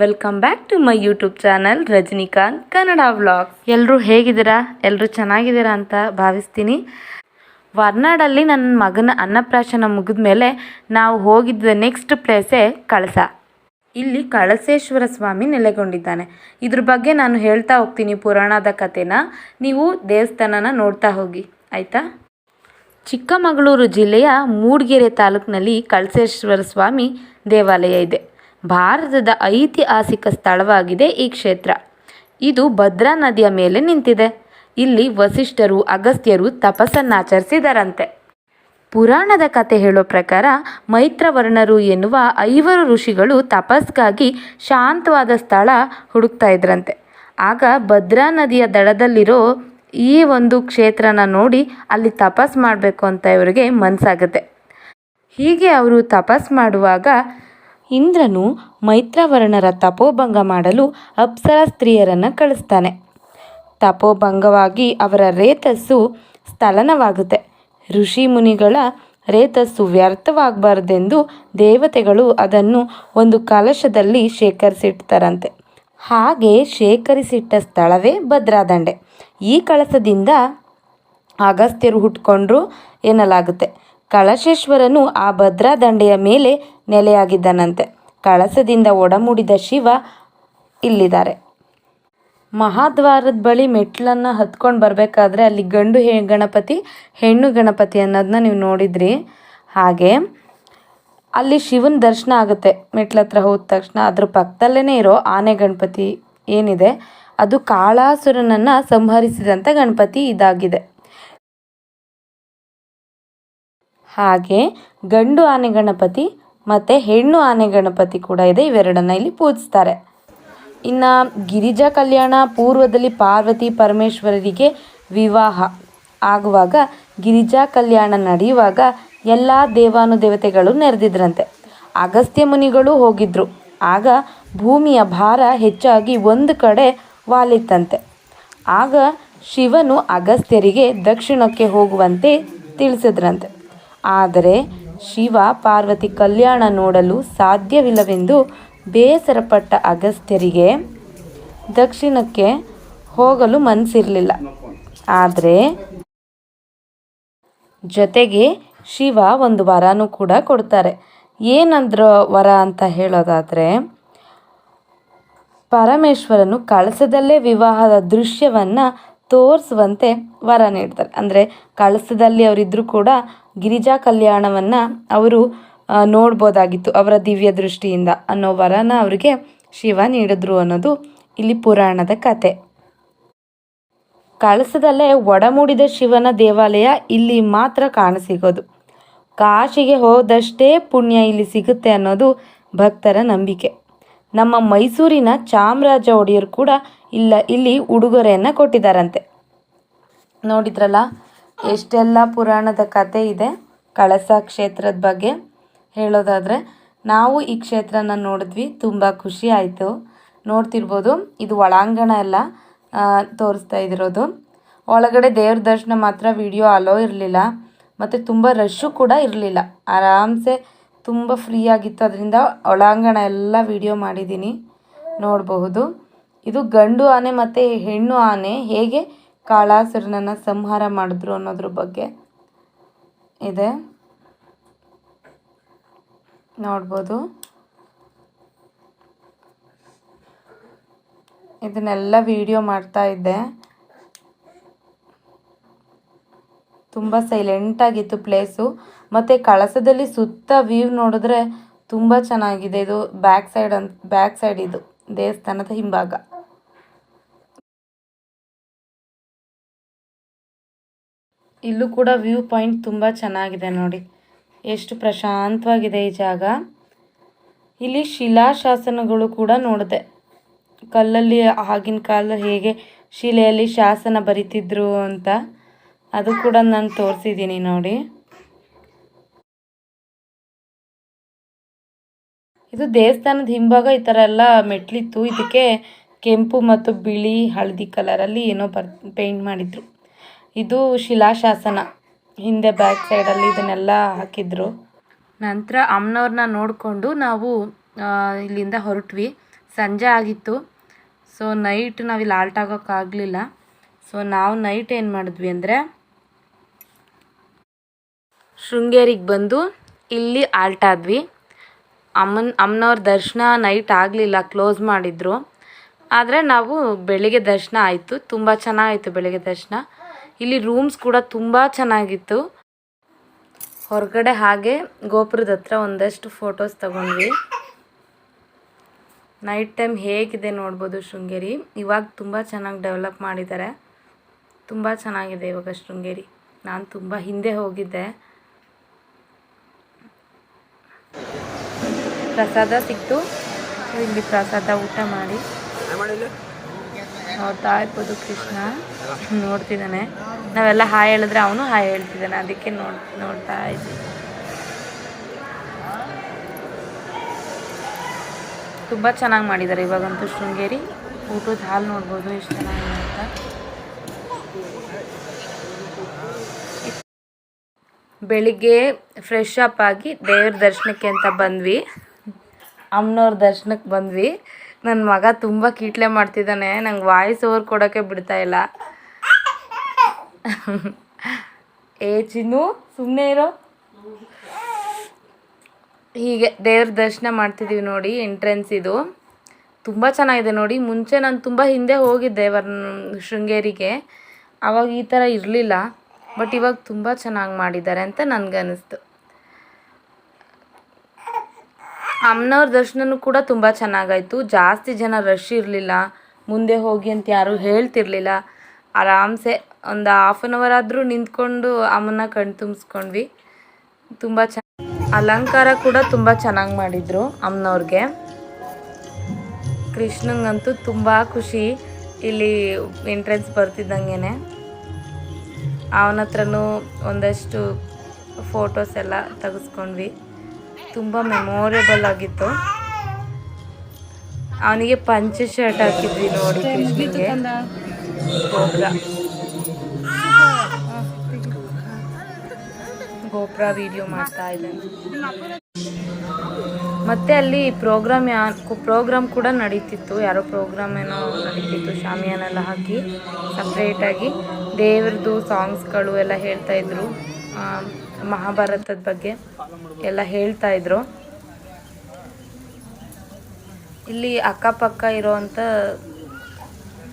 Welcome back to my YouTube channel Rajinikanth Kannada vlog ಎಲ್ಲರೂ ಹೇಗಿದ್ದೀರಾ? ಎಲ್ಲರೂ ಚೆನ್ನಾಗಿದ್ದೀರಾ ಅಂತ ಭಾವಿಸ್ತೀನಿ. ವರ್ನಾಡಲ್ಲಿ ನನ್ನ ಮಗನ ಅನ್ನಪ್ರಾಶನ ಮುಗಿದ ಮೇಲೆ ನಾವು ಹೋಗಿದ್ದ ನೆಕ್ಸ್ಟ್ ಪ್ಲೇಸೇ ಕಳಸ. ಇಲ್ಲಿ ಕಳಸೇಶ್ವರ ಸ್ವಾಮಿ ನೆಲೆಗೊಂಡಿದ್ದಾನೆ. ಇದ್ರ ಬಗ್ಗೆ ನಾನು ಹೇಳ್ತಾ ಹೋಗ್ತೀನಿ ಪುರಾಣದ ಕಥೆನ. ನೀವು ದೇವಸ್ಥಾನನ ನೋಡ್ತಾ ಹೋಗಿ. ಆಯಿತಾ? ಚಿಕ್ಕಮಗಳೂರು ಜಿಲ್ಲೆಯ ಮೂಡಿಗೆರೆ ತಾಲೂಕಿನಲ್ಲಿ ಕಳಸೇಶ್ವರ ಸ್ವಾಮಿ ದೇವಾಲಯ ಇದೆ. ಭಾರತದ ಐತಿಹಾಸಿಕ ಸ್ಥಳವಾಗಿದೆ ಈ ಕ್ಷೇತ್ರ. ಇದು ಭದ್ರಾ ನದಿಯ ಮೇಲೆ ನಿಂತಿದೆ. ಇಲ್ಲಿ ವಸಿಷ್ಠರು, ಅಗಸ್ತ್ಯರು ತಪಸ್ಸನ್ನಾಚರಿಸಿದರಂತೆ ಪುರಾಣದ ಕತೆ ಹೇಳೋ ಪ್ರಕಾರ ಮೈತ್ರವರ್ಣರು ಎನ್ನುವ ಐವರು ಋಷಿಗಳು ತಪಸ್ಗಾಗಿ ಶಾಂತವಾದ ಸ್ಥಳ ಹುಡುಕ್ತಾ ಇದ್ರಂತೆ. ಆಗ ಭದ್ರಾ ನದಿಯ ದಡದಲ್ಲಿರೋ ಈ ಒಂದು ಕ್ಷೇತ್ರನ ನೋಡಿ ಅಲ್ಲಿ ತಪಸ್ ಮಾಡಬೇಕು ಅಂತ ಇವರಿಗೆ ಮನಸ್ಸಾಗುತ್ತೆ ಹೀಗೆ ಅವರು ತಪಸ್ ಮಾಡುವಾಗ ಇಂದ್ರನು ಮೈತ್ರವರ್ಣರ ತಪೋಭಂಗ ಮಾಡಲು ಅಪ್ಸರ ಸ್ತ್ರೀಯರನ್ನು ಕಳಿಸ್ತಾನೆ. ತಪೋಭಂಗವಾಗಿ ಅವರ ರೇತಸ್ಸು ಸ್ಥಲನವಾಗುತ್ತೆ ಋಷಿ ಮುನಿಗಳ ರೇತಸ್ಸು ವ್ಯರ್ಥವಾಗಬಾರ್ದೆಂದು ದೇವತೆಗಳು ಅದನ್ನು ಒಂದು ಕಲಶದಲ್ಲಿ ಶೇಖರಿಸಿಡ್ತಾರಂತೆ. ಹಾಗೆ ಶೇಖರಿಸಿಟ್ಟ ಸ್ಥಳವೇ ಭದ್ರಾದಂಡೆ ಈ ಕಳಸದಿಂದ ಅಗಸ್ತ್ಯರು ಹುಟ್ಕೊಂಡ್ರು ಎನ್ನಲಾಗುತ್ತೆ. ಕಳಶೇಶ್ವರನು ಆ ಭದ್ರಾ ದಂಡೆಯ ಮೇಲೆ ನೆಲೆಯಾಗಿದ್ದನಂತೆ. ಕಳಸದಿಂದ ಒಡಮೂಡಿದ ಶಿವ ಇಲ್ಲಿದ್ದಾರೆ. ಮಹಾದ್ವಾರದ ಬಳಿ ಮೆಟ್ಲನ್ನು ಹತ್ಕೊಂಡು ಬರಬೇಕಾದ್ರೆ ಅಲ್ಲಿ ಗಂಡು ಹೆ, ಗಣಪತಿ, ಹೆಣ್ಣು ಗಣಪತಿ ಅನ್ನೋದನ್ನ ನೀವು ನೋಡಿದ್ರಿ. ಹಾಗೆ ಅಲ್ಲಿ ಶಿವನ ದರ್ಶನ ಆಗುತ್ತೆ. ಮೆಟ್ಲ ಹತ್ರ ಹೋದ ತಕ್ಷಣ ಅದ್ರ ಪಕ್ಕದಲ್ಲೇ ಇರೋ ಆನೆ ಗಣಪತಿ ಏನಿದೆ, ಅದು ಕಾಳಾಸುರನನ್ನು ಸಂಹರಿಸಿದಂಥ ಗಣಪತಿ ಇದಾಗಿದೆ. ಹಾಗೆ ಗಂಡು ಆನೆ ಗಣಪತಿ ಮತ್ತು ಹೆಣ್ಣು ಆನೆ ಗಣಪತಿ ಕೂಡ ಇದೆ. ಇವೆರಡನ್ನ ಇಲ್ಲಿ ಪೂಜಿಸ್ತಾರೆ. ಇನ್ನು ಗಿರಿಜಾ ಕಲ್ಯಾಣ, ಪೂರ್ವದಲ್ಲಿ ಪಾರ್ವತಿ ಪರಮೇಶ್ವರರಿಗೆ ವಿವಾಹ. ಆಗುವಾಗ ಗಿರಿಜಾ ಕಲ್ಯಾಣ ನಡೆಯುವಾಗ ಎಲ್ಲ ದೇವಾನುದೇವತೆಗಳು ನೆರೆದಿದ್ರಂತೆ. ಅಗಸ್ತ್ಯ ಮುನಿಗಳು ಹೋಗಿದ್ರು. ಆಗ ಭೂಮಿಯ ಭಾರ ಹೆಚ್ಚಾಗಿ ಒಂದು ಕಡೆ ವಾಲಿತ್ತಂತೆ. ಆಗ ಶಿವನು ಅಗಸ್ತ್ಯರಿಗೆ ದಕ್ಷಿಣಕ್ಕೆ ಹೋಗುವಂತೆ ತಿಳಿಸಿದ್ರಂತೆ. ಆದರೆ ಶಿವ ಪಾರ್ವತಿ ಕಲ್ಯಾಣ ನೋಡಲು ಸಾಧ್ಯವಿಲ್ಲವೆಂದು ಬೇಸರಪಟ್ಟ ಅಗಸ್ತ್ಯರಿಗೆ ದಕ್ಷಿಣಕ್ಕೆ ಹೋಗಲು ಮನಸ್ಸಿರಲಿಲ್ಲ ಆದರೆ ಜೊತೆಗೆ ಶಿವ ಒಂದು ವರನೂ ಕೂಡ ಕೊಡ್ತಾರೆ. ಏನಂದ್ರ ವರ ಅಂತ ಹೇಳೋದಾದರೆ, ಪರಮೇಶ್ವರನು ಕಳಸದಲ್ಲೇ ವಿವಾಹದ ದೃಶ್ಯವನ್ನು ತೋರಿಸುವಂತೆ ವರ ನೀಡ್ತಾರೆ. ಅಂದರೆ ಕಳಸದಲ್ಲಿ ಅವರಿದ್ದರೂ ಕೂಡ ಗಿರಿಜಾ ಕಲ್ಯಾಣವನ್ನು ಅವರು ನೋಡ್ಬೋದಾಗಿತ್ತು ಅವರ ದಿವ್ಯ ದೃಷ್ಟಿಯಿಂದ ಅನ್ನೋ ವರನ ಅವರಿಗೆ ಶಿವ ನೀಡಿದ್ರು ಅನ್ನೋದು ಇಲ್ಲಿ ಪುರಾಣದ ಕತೆ. ಕಳಸದಲ್ಲೇ ಒಡಮೂಡಿದ ಶಿವನ ದೇವಾಲಯ ಇಲ್ಲಿ ಮಾತ್ರ ಕಾಣಸಿಗೋದು. ಕಾಶಿಗೆ ಹೋದಷ್ಟೇ ಪುಣ್ಯ ಇಲ್ಲಿ ಸಿಗುತ್ತೆ ಅನ್ನೋದು ಭಕ್ತರ ನಂಬಿಕೆ. ನಮ್ಮ ಮೈಸೂರಿನ ಚಾಮರಾಜ ಒಡೆಯರು ಕೂಡ ಇಲ್ಲ, ಇಲ್ಲಿ ಉಡುಗೊರೆಯನ್ನು ಕೊಟ್ಟಿದ್ದಾರಂತೆ. ನೋಡಿದ್ರಲ್ಲ, ಎಷ್ಟೆಲ್ಲ ಪುರಾಣದ ಕತೆ ಇದೆ. ಕಳಸ ಕ್ಷೇತ್ರದ ಬಗ್ಗೆ ಹೇಳೋದಾದರೆ, ನಾವು ಈ ಕ್ಷೇತ್ರನ ನೋಡಿದ್ವಿ, ತುಂಬ ಖುಷಿ ಆಯಿತು. ನೋಡ್ತಿರ್ಬೋದು, ಇದು ಒಳಾಂಗಣ ಎಲ್ಲ ತೋರಿಸ್ತಾ ಇದಿರೋದು ಒಳಗಡೆ ದೇವ್ರ ದರ್ಶನ ಮಾತ್ರ ವಿಡಿಯೋ ಅಲೋ ಇರಲಿಲ್ಲ. ಮತ್ತು ತುಂಬ ರಶ್ಶು ಕೂಡ ಇರಲಿಲ್ಲ. ಆರಾಮ್ಸೆ ತುಂಬ ಫ್ರೀ ಆಗಿತ್ತು. ಅದರಿಂದ ಒಳಾಂಗಣ ಎಲ್ಲ ವಿಡಿಯೋ ಮಾಡಿದ್ದೀನಿ. ನೋಡಬಹುದು. ಇದು ಗಂಡು ಆನೆ ಮತ್ತು ಹೆಣ್ಣು ಆನೆ ಹೇಗೆ ಕಾಳಾಸುರನನ್ನು ಸಂಹಾರ ಮಾಡಿದ್ರು ಅನ್ನೋದ್ರ ಬಗ್ಗೆ ಇದೆ. ನೋಡ್ಬೋದು. ಇದನ್ನೆಲ್ಲ ವಿಡಿಯೋ ಮಾಡ್ತಾ ಇದ್ದೆ. ತುಂಬ ಸೈಲೆಂಟಾಗಿತ್ತು ಪ್ಲೇಸು ಮತ್ತು ಕಳಸದಲ್ಲಿ ಸುತ್ತ ವ್ಯೂ ನೋಡಿದ್ರೆ ತುಂಬ ಚೆನ್ನಾಗಿದೆ. ಇದು ಬ್ಯಾಕ್ ಸೈಡ್ ಅಂತ ಬ್ಯಾಕ್ ಸೈಡ್ ಇದು ದೇವಸ್ಥಾನದ ಹಿಂಭಾಗ. ಇಲ್ಲೂ ಕೂಡ ವ್ಯೂ ಪಾಯಿಂಟ್ ತುಂಬ ಚೆನ್ನಾಗಿದೆ ನೋಡಿ. ಎಷ್ಟು ಪ್ರಶಾಂತವಾಗಿದೆ ಈ ಜಾಗ. ಇಲ್ಲಿ ಶಿಲಾಶಾಸನಗಳು ಕೂಡ ನೋಡಿದೆ. ಕಲ್ಲಲ್ಲಿ, ಆಗಿನ ಕಾಲದಲ್ಲಿ ಹೇಗೆ ಶಿಲೆಯಲ್ಲಿ ಶಾಸನ ಬರಿತಿದ್ರು ಅಂತ ಅದು ಕೂಡ ನಾನು ತೋರಿಸಿದ್ದೀನಿ ನೋಡಿ. ಇದು ದೇವಸ್ಥಾನದ ಹಿಂಭಾಗ ಈ ಥರ ಎಲ್ಲ ಮೆಟ್ಲಿತ್ತು ಇದಕ್ಕೆ ಕೆಂಪು ಮತ್ತು ಬಿಳಿ ಹಳದಿ ಕಲರಲ್ಲಿ ಏನೋ ಬರ್ ಪೇಂಟ್ ಮಾಡಿದ್ರು. ಇದು ಶಿಲಾಶಾಸನ. ಹಿಂದೆ ಬ್ಯಾಕ್ ಸೈಡಲ್ಲಿ ಇದನ್ನೆಲ್ಲ ಹಾಕಿದ್ರು. ನಂತರ ಅಮ್ಮನವ್ರನ್ನ ನೋಡಿಕೊಂಡು ನಾವು ಇಲ್ಲಿಂದ ಹೊರಟ್ವಿ. ಸಂಜೆ ಆಗಿತ್ತು. ಸೊ ನೈಟ್ ನಾವಿಲ್ಲಿ ಆಲ್ಟ್ ಆಗೋಕ್ಕಾಗಲಿಲ್ಲ. ಸೊ ನಾವು ನೈಟ್ ಏನು ಮಾಡಿದ್ವಿ ಅಂದರೆ, ಶೃಂಗೇರಿಗೆ ಬಂದು ಇಲ್ಲಿ ಆಲ್ಟ್ ಆದ್ವಿ. ಅಮ್ಮನ ಅಮ್ಮನವ್ರ ದರ್ಶನ ನೈಟ್ ಆಗಲಿಲ್ಲ ಕ್ಲೋಸ್ ಮಾಡಿದರು. ಆದರೆ ನಾವು ಬೆಳಿಗ್ಗೆ ದರ್ಶನ ಆಯಿತು. ತುಂಬ ಚೆನ್ನಾಗಿತ್ತು ಬೆಳಿಗ್ಗೆ ದರ್ಶನ. ಇಲ್ಲಿ ರೂಮ್ಸ್ ಕೂಡ ತುಂಬ ಚೆನ್ನಾಗಿತ್ತು. ಹೊರಗಡೆ ಹಾಗೆ ಗೋಪುರದ ಹತ್ರ ಒಂದಷ್ಟು ಫೋಟೋಸ್ ತಗೊಂಡ್ವಿ. ನೈಟ್ ಟೈಮ್ ಹೇಗಿದೆ ನೋಡ್ಬೋದು ಶೃಂಗೇರಿ. ಇವಾಗ ತುಂಬ ಚೆನ್ನಾಗಿ ಡೆವಲಪ್ ಮಾಡಿದ್ದಾರೆ. ತುಂಬ ಚೆನ್ನಾಗಿದೆ ಇವಾಗ ಶೃಂಗೇರಿ. ನಾನು ತುಂಬ ಹಿಂದೆ ಹೋಗಿದ್ದೆ. ಪ್ರಸಾದ ಸಿಕ್ತು. ಇಲ್ಲಿ ಪ್ರಸಾದ ಊಟ ಮಾಡಿ. ನೋಡ್ತಾ ಇರ್ಬೋದು ಕೃಷ್ಣ. ನೋಡ್ತಿದ್ದಾನೆ. ನಾವೆಲ್ಲ ಹಾಯ್ ಹೇಳಿದ್ರೆ ಅವನು ಹಾಯ್ ಹೇಳ್ತಿದ್ದಾನೆ. ಅದಕ್ಕೆ ನೋಡ್, ನೋಡ್ತಾ ಇದ್ವಿ. ತುಂಬ ಚೆನ್ನಾಗಿ ಮಾಡಿದ್ದಾರೆ ಇವಾಗಂತೂ ಶೃಂಗೇರಿ. ಊಟದ ಹಾಲು ನೋಡ್ಬೋದು ಎಷ್ಟು ಚೆನ್ನಾಗಿದೆ ಅಂತ. ಬೆಳಿಗ್ಗೆ ಫ್ರೆಶ್ ಅಪ್ ಆಗಿ ದೇವ್ರ ದರ್ಶನಕ್ಕೆ ಅಂತ ಬಂದ್ವಿ. ಅಮ್ಮನವ್ರ ದರ್ಶನಕ್ಕೆ ಬಂದ್ವಿ. ನನ್ನ ಮಗ ತುಂಬ ಕೀಟ್ಲೆ ಮಾಡ್ತಿದ್ದಾನೆ. ನಂಗೆ ವಾಯ್ಸ್ ಓವರ್ ಕೊಡೋಕ್ಕೆ ಬಿಡ್ತಾ ಇಲ್ಲ. ಏ, ಚಿನ್ನು ಸುಮ್ಮನೆ ಇರೋ. ಹೀಗೆ ದೇವ್ರ ದರ್ಶನ ಮಾಡ್ತಿದ್ದೀವಿ ನೋಡಿ ಎಂಟ್ರೆನ್ಸ್ ಇದು. ತುಂಬ ಚೆನ್ನಾಗಿದೆ ನೋಡಿ. ಮುಂಚೆ ನಾನು ತುಂಬ ಹಿಂದೆ ಹೋಗಿದ್ದೆ ವರ್, ಶೃಂಗೇರಿಗೆ. ಆವಾಗ ಈ ಥರ ಇರಲಿಲ್ಲ. ಬಟ್ ಇವಾಗ ತುಂಬ ಚೆನ್ನಾಗಿ ಮಾಡಿದ್ದಾರೆ ಅಂತ ನನಗನ್ನಿಸ್ತು. ಅಮ್ಮನವ್ರ ದರ್ಶನನೂ ಕೂಡ ತುಂಬ ಚೆನ್ನಾಗಾಯಿತು. ಜಾಸ್ತಿ ಜನ ರಶ್ ಇರಲಿಲ್ಲ. ಮುಂದೆ ಹೋಗಿ ಅಂತ ಯಾರೂ ಹೇಳ್ತಿರ್ಲಿಲ್ಲ. ಆರಾಮ್ಸೆ ಒಂದು ಹಾಫ್ ಆನ್ ಅವರ್ ಆದರೂ ನಿಂತ್ಕೊಂಡು ಅಮ್ಮನ ಕಣ್ಣು ತುಂಬಿಸ್ಕೊಂಡ್ವಿ. ತುಂಬ ಚೆನ್ನ ಅಲಂಕಾರ ಕೂಡ ತುಂಬ ಚೆನ್ನಾಗಿ ಮಾಡಿದರು ಅಮ್ಮನವ್ರಿಗೆ. ಕೃಷ್ಣಂಗಂತೂ ತುಂಬ ಖುಷಿ ಇಲ್ಲಿ ಎಂಟ್ರೆನ್ಸ್ ಬರ್ತಿದ್ದಂಗೆ ಅವನ ಹತ್ರನೂ ಒಂದಷ್ಟು ಫೋಟೋಸ್ ಎಲ್ಲ ತೆಗೆಸ್ಕೊಂಡ್ವಿ. ತುಂಬ ಮೆಮೊರೇಬಲ್ ಆಗಿತ್ತು. ಅವನಿಗೆ ಪಂಚ ಶರ್ಟ್ ಹಾಕಿದ್ವಿ ನೋಡಿ ಗೋಪುರ. ಗೋಪುರ ವಿಡಿಯೋ ಮಾಡ್ತಾ ಇದ್ದಾನೆ. ಮತ್ತೆ ಅಲ್ಲಿ ಪ್ರೋಗ್ರಾಮ್ ಯಾ ಪ್ರೋಗ್ರಾಮ್ ಕೂಡ ನಡೀತಿತ್ತು. ಯಾರೋ ಪ್ರೋಗ್ರಾಮ್ ಏನೋ ನಡೀತಿತ್ತು ಶಾಮಿಯಾನೆಲ್ಲ ಹಾಕಿ ಸಪ್ರೇಟಾಗಿ ದೇವ್ರದ್ದು ಸಾಂಗ್ಸ್ಗಳು ಎಲ್ಲ ಹೇಳ್ತಾ ಇದ್ರು. ಆ, ಮಹಾಭಾರತದ ಬಗ್ಗೆ ಎಲ್ಲ ಹೇಳ್ತಾ ಇದ್ರು. ಇಲ್ಲಿ ಅಕ್ಕಪಕ್ಕ ಇರೋವಂಥ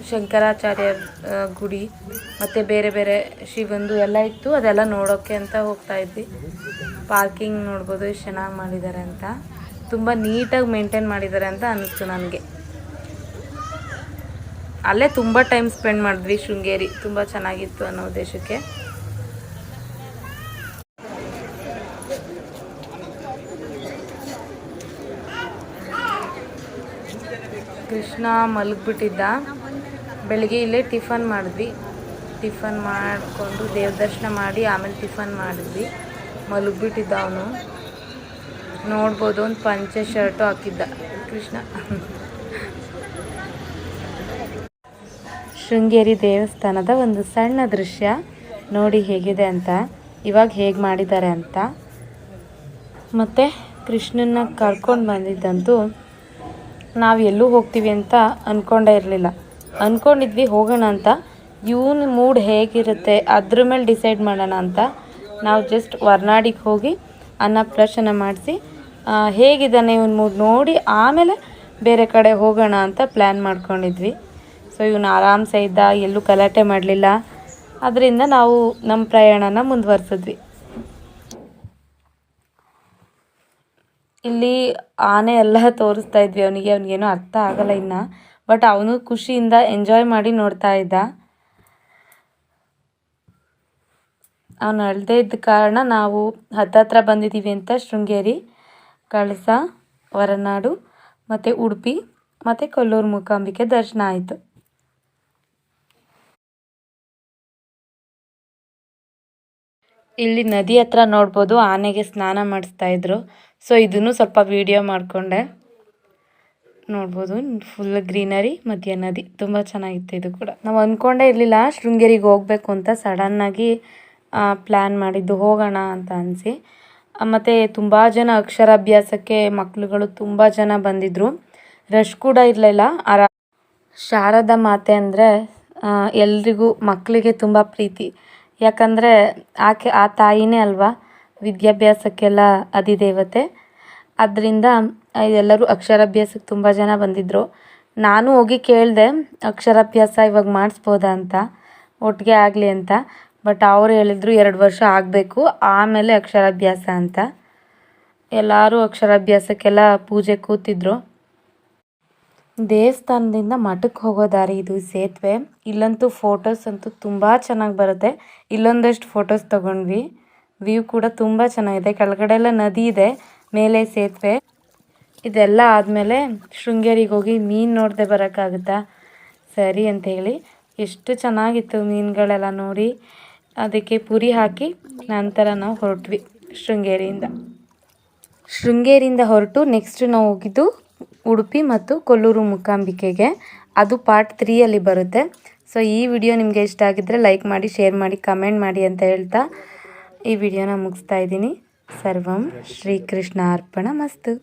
ಶಂಕರಾಚಾರ್ಯ ಗುಡಿ ಮತ್ತು ಬೇರೆ ಬೇರೆ ಶಿವಂದು ಎಲ್ಲ ಇತ್ತು. ಅದೆಲ್ಲ ನೋಡೋಕ್ಕೆ ಅಂತ ಹೋಗ್ತಾ ಇದ್ವಿ. ಪಾರ್ಕಿಂಗ್ ನೋಡ್ಬೋದು, ಎಷ್ಟು ಚೆನ್ನಾಗಿ ಮಾಡಿದ್ದಾರೆ ಅಂತ. ತುಂಬ ನೀಟಾಗಿ ಮೇಂಟೈನ್ ಮಾಡಿದ್ದಾರೆ ಅಂತ ಅನ್ನಿಸ್ತು ನನಗೆ. ಅಲ್ಲೇ ತುಂಬ ಟೈಮ್ ಸ್ಪೆಂಡ್ ಮಾಡಿದ್ವಿ ಶೃಂಗೇರಿ. ತುಂಬ ಚೆನ್ನಾಗಿತ್ತು ಅನ್ನೋ ಉದ್ದೇಶಕ್ಕೆ. ಕೃಷ್ಣ ಮಲಗಿಬಿಟ್ಟಿದ್ದ. ಬೆಳಿಗ್ಗೆ ಇಲ್ಲೇ ಟಿಫನ್ ಮಾಡಿದ್ವಿ. ಟಿಫನ್ ಮಾಡಿಕೊಂಡು ದೇವ್ರ ದರ್ಶನ ಮಾಡಿ ಆಮೇಲೆ ಟಿಫನ್ ಮಾಡಿದ್ವಿ. ಮಲಗಿಬಿಟ್ಟಿದ್ದ ಅವನು. ನೋಡ್ಬೋದು ಒಂದು ಪಂಚೆ ಶರ್ಟು ಹಾಕಿದ್ದ ಕೃಷ್ಣ. ಶೃಂಗೇರಿ ದೇವಸ್ಥಾನದ ಒಂದು ಸಣ್ಣ ದೃಶ್ಯ ನೋಡಿ ಹೇಗಿದೆ ಅಂತ. ಇವಾಗ ಹೇಗೆ ಮಾಡಿದ್ದಾರೆ ಅಂತ. ಮತ್ತು ಕೃಷ್ಣನ್ನ ಕರ್ಕೊಂಡು ಬಂದಿದ್ದಂತೂ ನಾವು ಎಲ್ಲೂ ಹೋಗ್ತೀವಿ ಅಂತ ಅಂದ್ಕೊಂಡೇ ಇರಲಿಲ್ಲ. ಅಂದ್ಕೊಂಡಿದ್ವಿ ಹೋಗೋಣ ಅಂತ. ಇವನ ಮೂಡ್ ಹೇಗಿರುತ್ತೆ, ಅದ್ರ ಮೇಲೆ ಡಿಸೈಡ್ ಮಾಡೋಣ ಅಂತ. ನಾವು ಜಸ್ಟ್ ಹೊರ್ನಾಡಿಗೆ ಹೋಗಿ ಅನ್ನಪ್ರಾಶನ ಮಾಡಿಸಿ ಹೇಗಿದ್ದಾನೆ ಇವನ ಮೂಡ್ ನೋಡಿ ಆಮೇಲೆ ಬೇರೆ ಕಡೆ ಹೋಗೋಣ ಅಂತ ಪ್ಲ್ಯಾನ್ ಮಾಡ್ಕೊಂಡಿದ್ವಿ. ಸೊ, ಇವನು ಆರಾಮ್ಸೆ ಇದ್ದ, ಎಲ್ಲೂ ಗಲಾಟೆ ಮಾಡಲಿಲ್ಲ. ಅದರಿಂದ ನಾವು ನಮ್ಮ ಪ್ರಯಾಣನ ಮುಂದುವರ್ಸಿದ್ವಿ. ಇಲ್ಲಿ ಆನೆ ಎಲ್ಲ ತೋರಿಸ್ತಾ ಇದ್ವಿ ಅವನಿಗೆ ಅವನಿಗೇನು ಅರ್ಥ ಆಗಲ್ಲ ಇನ್ನು. ಬಟ್ ಅವನು ಖುಷಿಯಿಂದ ಎಂಜಾಯ್ ಮಾಡಿ ನೋಡ್ತಾ ಇದ್ದ. ಅವನು ಅಳದೇ ಇದ್ದ ಕಾರಣ ನಾವು ಹತ್ತತ್ರ ಬಂದಿದ್ದೀವಿ ಅಂತ ಶೃಂಗೇರಿ, ಕಳಸ, ಹೊರನಾಡು, ಮತ್ತು ಉಡುಪಿ, ಮತ್ತು ಕೊಲ್ಲೂರು ಮೂಕಾಂಬಿಕೆ ದರ್ಶನ ಆಯಿತು. ಇಲ್ಲಿ ನದಿ ಹತ್ರ ನೋಡ್ಬೋದು, ಆನೆಗೆ ಸ್ನಾನ ಮಾಡಿಸ್ತಾ ಇದ್ರು. ಸೊ ಇದನ್ನು ಸ್ವಲ್ಪ ವಿಡಿಯೋ ಮಾಡಿಕೊಂಡೆ. ನೋಡ್ಬೋದು ಫುಲ್ ಗ್ರೀನರಿ ಮಧ್ಯ ನದಿ. ತುಂಬ ಚೆನ್ನಾಗಿತ್ತು ಇದು ಕೂಡ. ನಾವು ಅಂದ್ಕೊಂಡೇ ಇರಲಿಲ್ಲ ಶೃಂಗೇರಿಗೆ ಹೋಗಬೇಕು ಅಂತ ಸಡನ್ನಾಗಿ ಪ್ಲ್ಯಾನ್ ಮಾಡಿದ್ದು ಹೋಗೋಣ ಅಂತ ಅನಿಸಿ. ಮತ್ತು ತುಂಬ ಜನ ಅಕ್ಷರಾಭ್ಯಾಸಕ್ಕೆ ಮಕ್ಕಳುಗಳು ತುಂಬ ಜನ ಬಂದಿದ್ದರು ರಶ್ ಕೂಡ ಇರಲಿಲ್ಲ. ಆರಾ ಶಾರದಾ ಮಾತೆ ಅಂದರೆ ಎಲ್ರಿಗೂ ಮಕ್ಕಳಿಗೆ ತುಂಬ ಪ್ರೀತಿ. ಯಾಕಂದರೆ ಆಕೆ, ಆ ತಾಯಿನೇ ಅಲ್ವಾ ವಿದ್ಯಾಭ್ಯಾಸಕ್ಕೆಲ್ಲ ಅಧಿದೇವತೆ. ಅದರಿಂದ ಎಲ್ಲರೂ ಅಕ್ಷರಾಭ್ಯಾಸಕ್ಕೆ ತುಂಬ ಜನ ಬಂದಿದ್ದರು ನಾನು ಹೋಗಿ ಕೇಳಿದೆ, ಅಕ್ಷರಾಭ್ಯಾಸ ಇವಾಗ ಮಾಡಿಸ್ಬೋದಾ ಅಂತ, ಒಟ್ಟಿಗೆ ಆಗಲಿ ಅಂತ. ಬಟ್ ಅವ್ರು ಹೇಳಿದ್ರು ಎರಡು ವರ್ಷ ಆಗಬೇಕು, ಆಮೇಲೆ ಅಕ್ಷರಾಭ್ಯಾಸ ಅಂತ. ಎಲ್ಲರೂ ಅಕ್ಷರಾಭ್ಯಾಸಕ್ಕೆಲ್ಲ ಪೂಜೆ ಕೂತಿದ್ರು. ದೇವಸ್ಥಾನದಿಂದ ಮಠಕ್ಕೆ ಹೋಗೋ ದಾರಿ ಇದು ಸೇತುವೆ. ಇಲ್ಲಂತೂ ಫೋಟೋಸ್ ಅಂತೂ ತುಂಬ ಚೆನ್ನಾಗಿ ಬರುತ್ತೆ. ಇಲ್ಲೊಂದಷ್ಟು ಫೋಟೋಸ್ ತಗೊಂಡ್ವಿ. ವ್ಯೂ ಕೂಡ ತುಂಬ ಚೆನ್ನಾಗಿದೆ. ಕೆಳಗಡೆ ಎಲ್ಲ ನದಿ ಇದೆ, ಮೇಲೆ ಸೇತುವೆ. ಇದೆಲ್ಲ ಆದಮೇಲೆ ಶೃಂಗೇರಿಗೆ ಹೋಗಿ ಮೀನು ನೋಡದೆ ಬರೋಕ್ಕಾಗುತ್ತಾ? ಸರಿ ಅಂತ ಹೇಳಿ. ಎಷ್ಟು ಚೆನ್ನಾಗಿತ್ತು ಮೀನುಗಳೆಲ್ಲ ನೋಡಿ. ಅದಕ್ಕೆ ಪುರಿ ಹಾಕಿ ನಂತರ ನಾವು ಹೊರಟ್ವಿ ಶೃಂಗೇರಿಯಿಂದ. ಶೃಂಗೇರಿಯಿಂದ ಹೊರಟು ನೆಕ್ಸ್ಟ್ ನಾವು ಹೋಗಿದ್ದು ಉಡುಪಿ ಮತ್ತು ಕೊಲ್ಲೂರು ಮೂಕಾಂಬಿಕೆಗೆ ಅದು ಪಾರ್ಟ್ ತ್ರೀಯಲ್ಲಿ ಬರುತ್ತೆ. ಸೊ ಈ ವಿಡಿಯೋ ನಿಮಗೆ ಇಷ್ಟ ಆಗಿದ್ದರೆ ಲೈಕ್ ಮಾಡಿ ಶೇರ್ ಮಾಡಿ ಕಮೆಂಟ್ ಮಾಡಿ ಅಂತ ಹೇಳ್ತಾ ಈ ವಿಡಿಯೋನ ಮುಗಿಸ್ತಾ ಇದ್ದೀನಿ. ಸರ್ವಂ ಶ್ರೀಕೃಷ್ಣ ಅರ್ಪಣ ಮಸ್ತು.